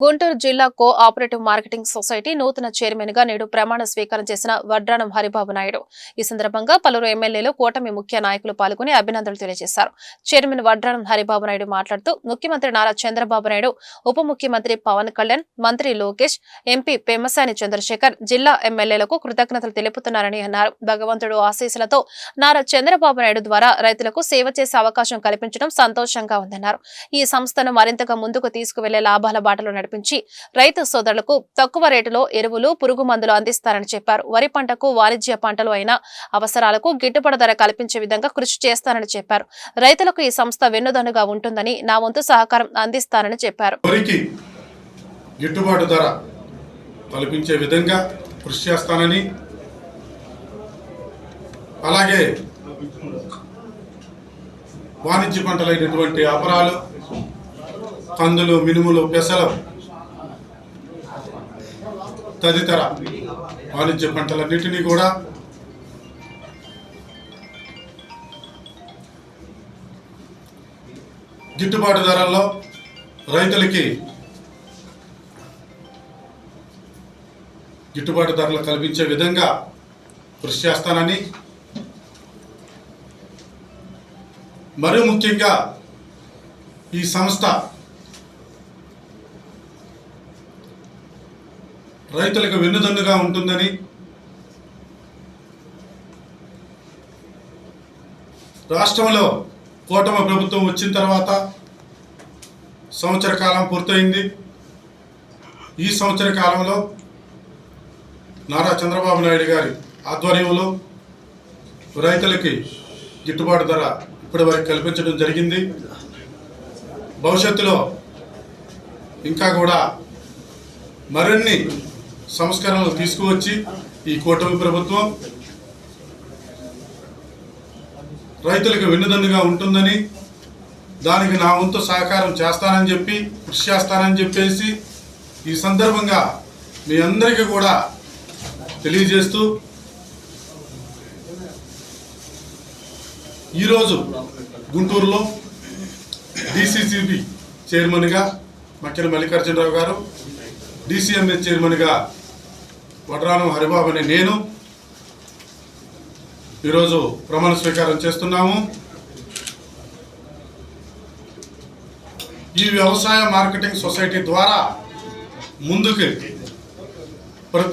గుంటూరు జిల్లా cooperative marketing society నూతన చైర్మన్గా నేడు ప్రమాణ స్వీకారం చేసిన వడ్రాణం హరిబాబు నాయుడు. ఈ సందర్భంగా పలువురు ఎమ్మెల్యేలు కూటమి ముఖ్య నాయకులు పాల్గొని అభినందనలు తెలియజేశారు. చైర్మన్ వడ్రాణం హరిబాబు నాయుడు మాట్లాడుతూ ముఖ్యమంత్రి నారా చంద్రబాబు నాయుడు ఉప ముఖ్యమంత్రి పవన్ కళ్యాణ్ మంత్రి లోకేష్ ఎంపీ పెమ్మసాని చంద్రశేఖర్ జిల్లా ఎమ్మెల్యేలకు కృతజ్ఞతలు తెలుపుతున్నారని అన్నారు. భగవంతుడు ఆశీస్సులతో నారా చంద్రబాబు నాయుడు ద్వారా రైతులకు సేవ చేసే అవకాశం కల్పించడం సంతోషంగా ఉందన్నారు. ఈ సంస్థను మరింతగా ముందుకు తీసుకువెళ్ళే లాభాల బాటలో నడిపించి రైతు సోదరులకు తక్కువ రేటులో ఎరువులు పురుగు మందులు అందిస్తారని చెప్పారు. వరి పంటకు వాణిజ్య పంటలు అయిన అవసరాలకు గిట్టుబాటు ధర కల్పించే విధంగా కృషి చేస్తానని చెప్పారు. రైతులకు ఈ సంస్థ వెన్నుదన్నుగా ఉంటుందని నా వంతు సహకారం అందిస్తానని చెప్పారు. గిట్టుబాటు ధర కల్పించే విధంగా కృషి చేస్తానని అలాగే వాణిజ్య పంటలైనటువంటి అపరాలు కందులు మినుములు పెసలు తదితర వాణిజ్య పంటలన్నిటినీ కూడా గిట్టుబాటు ధరల్లో రైతులకి గిట్టుబాటు ధరలు కల్పించే విధంగా కృషి చేస్తానని మరీ ముఖ్యంగా ఈ సంస్థ రైతులకు వెన్నుదన్నుగా ఉంటుందని రాష్ట్రంలో కూటమి ప్రభుత్వం వచ్చిన తర్వాత సంవత్సర కాలం పూర్తయింది. ఈ సంవత్సర కాలంలో నారా చంద్రబాబు నాయుడు గారి ఆధ్వర్యంలో రైతులకి గిట్టుబాటు ధర ఇప్పటి వరకు కల్పించడం జరిగింది. భవిష్యత్తులో ఇంకా కూడా మరిన్ని సంస్కరణలు తీసుకువచ్చి ఈ కూటమి ప్రభుత్వం రైతులకు వెన్నుదన్నుగా ఉంటుందని దానికి నా వంతు సహకారం చేస్తానని చెప్పి కృషి చేస్తానని చెప్పేసి ఈ సందర్భంగా మీ అందరికీ కూడా తెలియజేస్తూ ఈరోజు గుంటూరులో డిసిసిబి చైర్మన్గా మక్కిన మల్లికార్జునరావు గారు డిసిఎంఎస్ చైర్మన్గా వడ్రానం హరిబాబు అనే నేను ఈరోజు ప్రమాణ స్వీకారం చేస్తున్నాము. ఈ వ్యవసాయ మార్కెటింగ్ సొసైటీ ద్వారా ముందుకు ప్రతి